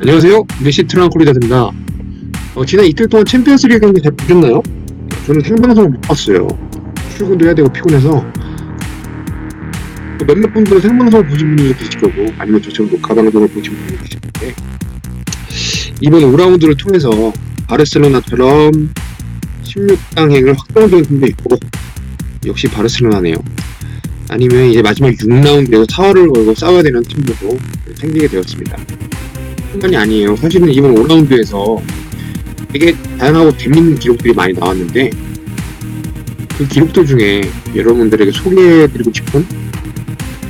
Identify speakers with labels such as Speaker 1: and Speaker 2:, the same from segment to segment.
Speaker 1: 안녕하세요. 메시 트랑콜리다입니다. 어, 지난 이틀 동안 챔피언스 리그 경기 잘 보셨나요? 저는 생방송을 못 봤어요. 출근도 해야 되고 피곤해서 또 몇몇 분들은 생방송을 보신 분이 계실 거고 아니면 저처럼 녹화 방송을 보신 분이 계실 텐데 이번 5라운드를 통해서 바르셀로나처럼 16강행을 확정적인 팀도 있고 역시 바르셀로나네요. 아니면 이제 마지막 6라운드에서 타워를 걸고 싸워야 되는 팀들도 생기게 되었습니다. 뿐만이 아니에요. 사실은 이번 5라운드에서 되게 다양하고 재밌는 기록들이 많이 나왔는데 그 기록들 중에 여러분들에게 소개해드리고 싶은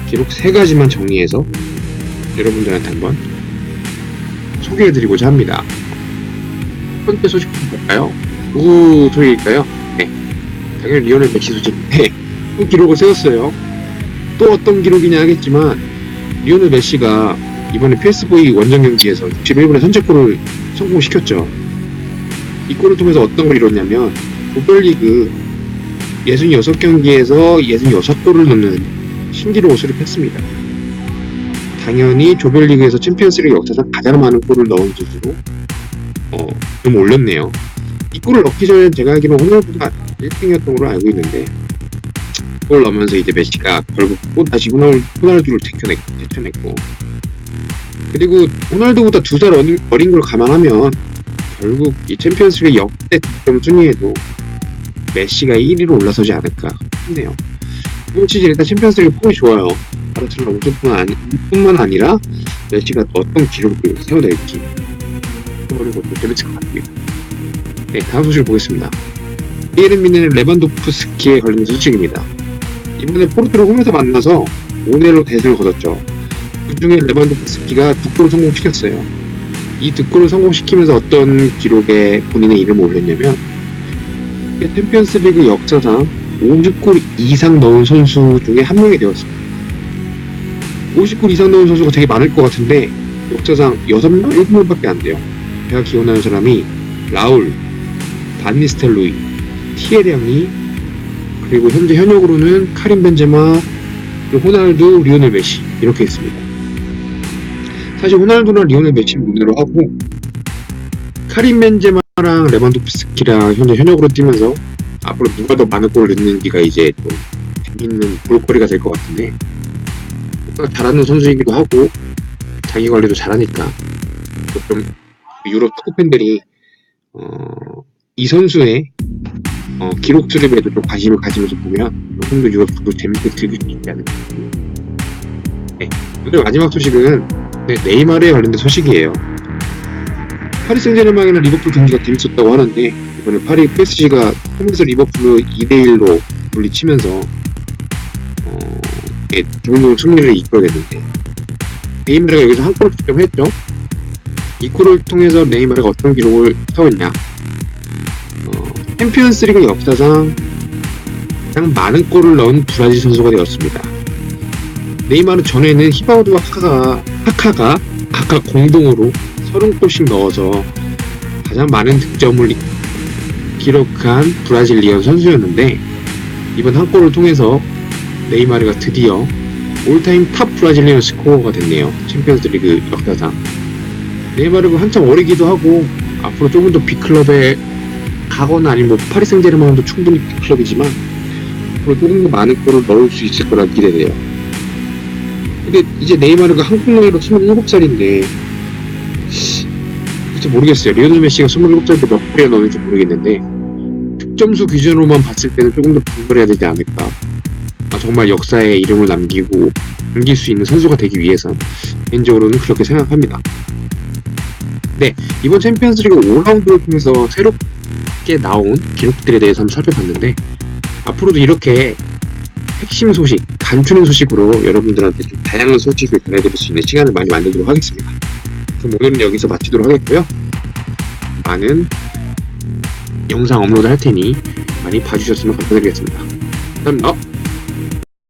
Speaker 1: 기록 세 가지만 정리해서 여러분들한테 한번 소개해드리고자 합니다. 첫 번째 소식부터 볼까요? 누구 소식일까요? 네. 당연히 리오넬 메시 소식인데 또 기록을 세웠어요. 또 어떤 기록이냐 하겠지만 리오넬 메시가 이번에 PSV 원정 경기에서 61분에 선제골을 성공시켰죠. 이 골을 통해서 어떤 걸 이뤘냐면 조별리그 66경기에서 66골을 넣는 신기록을 수립했습니다. 당연히 조별리그에서 챔피언스리그 역사상 가장 많은 골을 넣은 선수로 어, 좀 올렸네요. 이 골을 넣기 전에 제가 알기로 호날두가 1등이었던 걸로 알고 있는데 골 넣으면서 이제 메시가 결국 또 다시 호날, 호날두를 제쳐냈고 그리고 호날두보다 두살 어린, 걸 감안하면 결국 이 챔피언스리그 역대 득점 순위에도 메시가 1위로 올라서지 않을까 싶네요. 이번 시즌 일단 챔피언스리그 폼이 좋아요. 바르셀로나 우승뿐만 아니, 뿐만 아니라 메시가 또 어떤 기록을 세워낼지 그거는 것도 재밌을 것 같습니다. 네, 다음 소식을 보겠습니다. 이에른 미네는 레반도프스키에 걸린 소식입니다. 이번에 포르투를 홈에서 만나서 5대1로 대승을 거뒀죠. 그 중에 레반도프스키가 득골을 성공시켰어요. 이 득골을 성공시키면서 어떤 기록에 본인의 이름을 올렸냐면 챔피언스 리그 역사상 50골 이상 넣은 선수 중에 한 명이 되었습니다. 50골 이상 넣은 선수가 되게 많을 것 같은데 역사상 6명, 7명밖에 안 돼요. 제가 기억나는 사람이 라울, 반니스텔로이, 티에리앙리 그리고 현재 현역으로는 카린 벤제마, 호날두, 리오넬 메시 이렇게 있습니다. 사실 호날두나 리오넬 메시는 문제로 하고 카린 벤제마랑 레반도프스키랑 현재 현역으로 뛰면서 앞으로 누가 더 많은 골을 넣는지가 이제 좀 재밌는 볼거리가 될 것 같은데 잘하는 선수이기도 하고 자기 관리도 잘하니까 또좀 유럽 축구 팬들이 어, 이 선수의 어, 기록 수립에도 좀 관심을 가지면서 보면 조금 더 유럽 축구 재밌게 즐길 수 있지 않을까. 네. 오늘 마지막 소식은 네, 네이마르에 관련된 소식이에요. 파리 생제르맹이나 리버풀 경기가 재밌었다고 하는데 이번에 파리 PSG가 홈에서 리버풀을 2대1로 물리치면서 어, 네, 좋은 승리를 이끌어냈는데 네이마르가 여기서 한 골을 득점했죠. 이 골을 통해서 네이마르가 어떤 기록을 세웠냐? 어, 챔피언스리그 역사상 가장 많은 골을 넣은 브라질 선수가 되었습니다. 네이마르 전에는 히바우드와 카카가, 카카가 각각 공동으로 30골씩 넣어서 가장 많은 득점을 기록한 브라질리언 선수였는데 이번 한 골을 통해서 네이마르가 드디어 올타임 탑 브라질리언 스코어가 됐네요. 챔피언스리그 역사상. 네이마르가 한참 어리기도 하고 앞으로 조금 더 빅클럽에 가거나 아니면 뭐 파리 생제르맹도 충분히 빅클럽이지만 앞으로 조금 더 많은 골을 넣을 수 있을 거라 기대돼요. 근데 이제 네이마르가 한국 나이로 27살인데 글쎄 모르겠어요. 리오넬 메시가 27살 때몇 골이나 넣는지 모르겠는데 득점수 기준으로만 봤을 때는 조금 더 분발해야 되지 않을까. 아, 정말 역사에 이름을 남기고 남길 수 있는 선수가 되기 위해서 개인적으로는 그렇게 생각합니다. 네, 이번 챔피언스리그 5라운드를 통해서 새롭게 나온 기록들에 대해서 한번 살펴봤는데 앞으로도 이렇게 핵심 소식, 간추린 소식으로 여러분들한테 좀 다양한 소식을 전해드릴 수 있는 시간을 많이 만들도록 하겠습니다. 그럼 오늘은 여기서 마치도록 하겠고요. 많은 영상 업로드 할 테니 많이 봐주셨으면 감사드리겠습니다. 감사합니다.